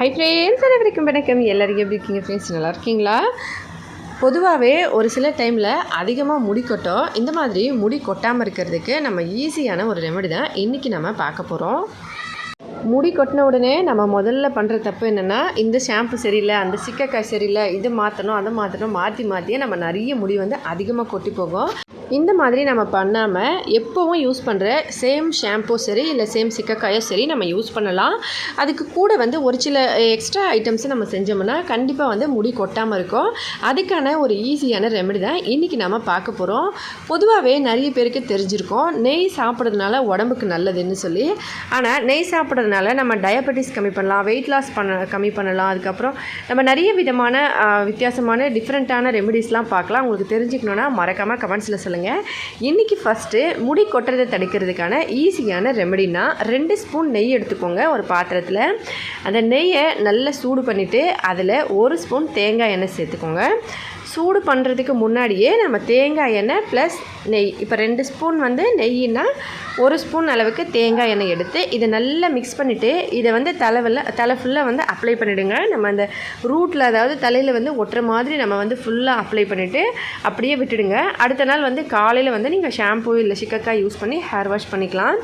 Hi friends அனைவருக்கும் வணக்கம். எல்லாருக்கும் எப்படி இருக்கீங்க ஃப்ரெண்ட்ஸ் நல்லா இருக்கீங்களா? பொதுவாகவே ஒரு சில டைமில் அதிகமாக முடி கொட்டும். இந்த மாதிரி முடி கொட்டாமல் இருக்கிறதுக்கு நம்ம ஈஸியான ஒரு ரெமெடி தான் இன்றைக்கி நம்ம பார்க்க போகிறோம் முடி கொட்டின உடனே நம்ம முதல்ல பண்ணுற தப்பு என்னென்னா இந்த ஷாம்பு சரியில்லை அந்த சிக்கக்காய் சரியில்லை இது மாற்றணும் அதை மாற்றணும் மாற்றி மாற்றியே நம்ம நிறைய முடி வந்து அதிகமாக கொட்டி போகும். இந்த மாதிரி நம்ம பண்ணாமல் எப்போவும் யூஸ் பண்ணுற சேம் ஷாம்போ சரி இல்லை சேம் சிக்கக்காயோ சரி நம்ம யூஸ் பண்ணலாம். அதுக்கு கூட வந்து ஒரு சில எக்ஸ்ட்ரா ஐட்டம்ஸ் நம்ம செஞ்சோம்னா கண்டிப்பாக வந்து முடி கொட்டாமல் இருக்கும். அதுக்கான ஒரு ஈஸியான ரெமெடி தான் இன்றைக்கி நம்ம பார்க்க போகிறோம் பொதுவாகவே நிறைய பேருக்கு தெரிஞ்சிருக்கோம். நெய் சாப்பிட்றதுனால உடம்புக்கு நல்லதுன்னு சொல்லி. ஆனால் நெய் சாப்பிட்றதுனால நம்ம டயபெட்டிஸ் கம்மி பண்ணலாம் வெயிட் லாஸ் பண்ண கம்மி பண்ணலாம். அதுக்கப்புறம் நம்ம நிறைய விதமான வித்தியாசமான டிஃப்ரெண்ட்டான ரெமெடிஸ்லாம் பார்க்கலாம். உங்களுக்கு தெரிஞ்சுக்கணுன்னா மறக்காமல் கமெண்ட்ஸில் சொல்லுங்கள் இன்றைக்கி ஃபஸ்ட்டு முடி கொட்டுறதை தடுக்கிறதுக்கான ஈஸியான ரெமடினா ரெண்டு ஸ்பூன் நெய் எடுத்துக்கோங்க ஒரு பாத்திரத்தில். அந்த நெய்யை நல்லா சூடு பண்ணிவிட்டு அதில் ஒரு ஸ்பூன் தேங்காய் எண்ணெய் சேர்த்துக்கோங்க. சூடு பண்ணுறதுக்கு முன்னாடியே நம்ம தேங்காய் எண்ணெய் ப்ளஸ் நெய். இப்போ ரெண்டு ஸ்பூன் வந்து நெய்னா ஒரு ஸ்பூன் அளவுக்கு தேங்காய் எண்ணெய் எடுத்து இதை நல்லா மிக்ஸ் பண்ணிவிட்டு இதை வந்து தலைவில் தலை ஃபுல்லாக வந்து அப்ளை பண்ணிவிடுங்க நம்ம அந்த ரூட்டில் அதாவது தலையில் வந்து ஒட்டுற மாதிரி நம்ம வந்து ஃபுல்லாக அப்ளை பண்ணிவிட்டு அப்படியே விட்டுடுங்க. அடுத்த நாள் வந்து காலையில் வந்து நீங்கள் ஷாம்பு இல்லை சிக்கக்காய் யூஸ் பண்ணி ஹேர் வாஷ் பண்ணிக்கலாம்.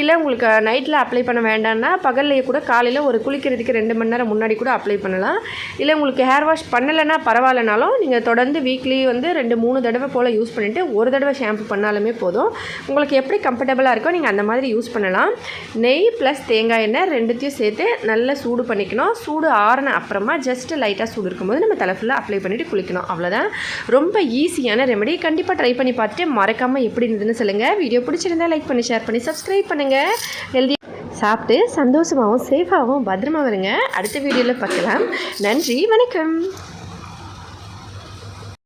இல்லை உங்களுக்கு நைட்டில் அப்ளை பண்ண வேண்டாம்னா பகல்லையே கூட காலையில் ஒரு குளிக்கிறதுக்கு ரெண்டு மணி நேரம் முன்னாடி கூட அப்ளை பண்ணலாம். இல்லை உங்களுக்கு ஹேர் வாஷ் பண்ணலைன்னா பரவாயில்லனாலும் நீங்கள் நீங்கள் தொடர்ந்து வீக்லி வந்து ரெண்டு மூணு தடவை போல் யூஸ் பண்ணிவிட்டு ஒரு தடவை ஷாம்பு பண்ணாலுமே போதும். உங்களுக்கு எப்படி கம்ஃபர்டபுளாக இருக்கோ நீங்கள் அந்த மாதிரி யூஸ் பண்ணலாம். நெய் ப்ளஸ் தேங்காய் எண்ணெய் ரெண்டுத்தையும் சேர்த்து நல்லா சூடு பண்ணிக்கணும். சூடு ஆறின அப்புறமா ஜஸ்ட் லைட்டாக சூடு இருக்கும்போது நம்ம தலை ஃபுல்லாக அப்ளை பண்ணிவிட்டு குளிக்கணும். அவ்வளோதான் ரொம்ப ஈஸியான ரெமெடி கண்டிப்பாக ட்ரை பண்ணி பார்த்துட்டு மறக்காமல் எப்படி இருந்ததுன்னு சொல்லுங்கள் வீடியோ பிடிச்சிருந்தா லைக் பண்ணி ஷேர் பண்ணி சப்ஸ்கிரைப் பண்ணுங்கள் ஹெல்தி சாப்பிட்டு சந்தோஷமாகவும் சேஃபாகவும் பத்திரமா வருங்க அடுத்த வீடியோவில் பார்க்கலாம். நன்றி வணக்கம்.